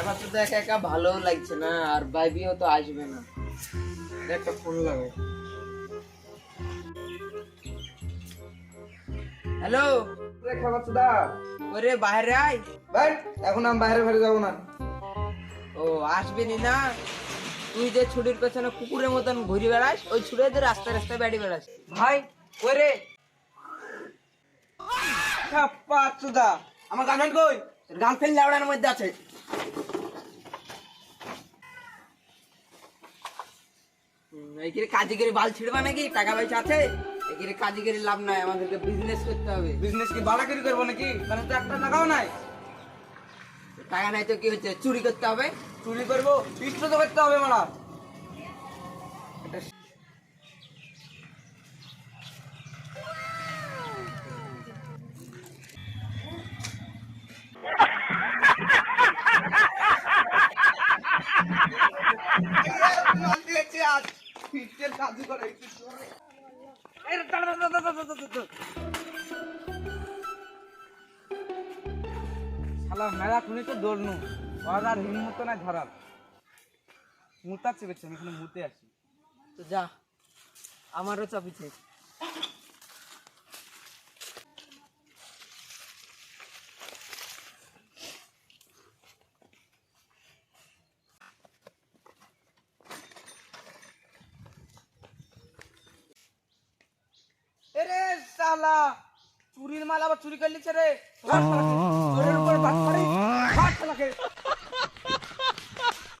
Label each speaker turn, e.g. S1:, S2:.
S1: আমার তো একা একা ভালো লাগছে না আর বাইবিও তো আসবে না। একটা ফোন লাগে হ্যালো
S2: খাবার দা
S1: ওরে বাইরে আয়।
S2: ভাই এখন আমি বাইরে বাইরে যাব না।
S1: ও আসবে নি? না তুই যে ছুটির পেছনে কুকুরের মতন ঘুরে বেড়াস ওই ছুটে যে রাস্তায় রাস্তায় বেড়ে বেড়াস।
S2: ভাই ওরে। খাপ্পা চুদা আমার গার্লফ্রেন্ড কই?
S1: গার্লফ্রেন্ড লাউড়ার মধ্যে আছে। এইখানে কাজে করে বাল ছিড়বা নাকি? টাকা পয়সা আছে? এখানে কাজে করে লাভ নাই আমাদেরকে বিজনেস করতে হবে।
S2: বিজনেস কি বাড়াকারি করব নাকি? মানে তো একটা টাকাও নাই।
S1: টাকা নাই তো কি হচ্ছে? চুরি করতে হবে?
S2: চুরি করব পিষ্ট তো করতে হবে মারা শালা মেলা খুনি তো দৌড়নু আর হিম্মত না ধরার। বেছে আমি এখানে মুতে আছি
S1: তো যা আমারও চাপিছে
S2: শালা চুরির মাল আবার চুরি করে নিচ্ছে রে। ধর শালাকে, তোরের উপর বাট পাড়ি, ধর শালাকে।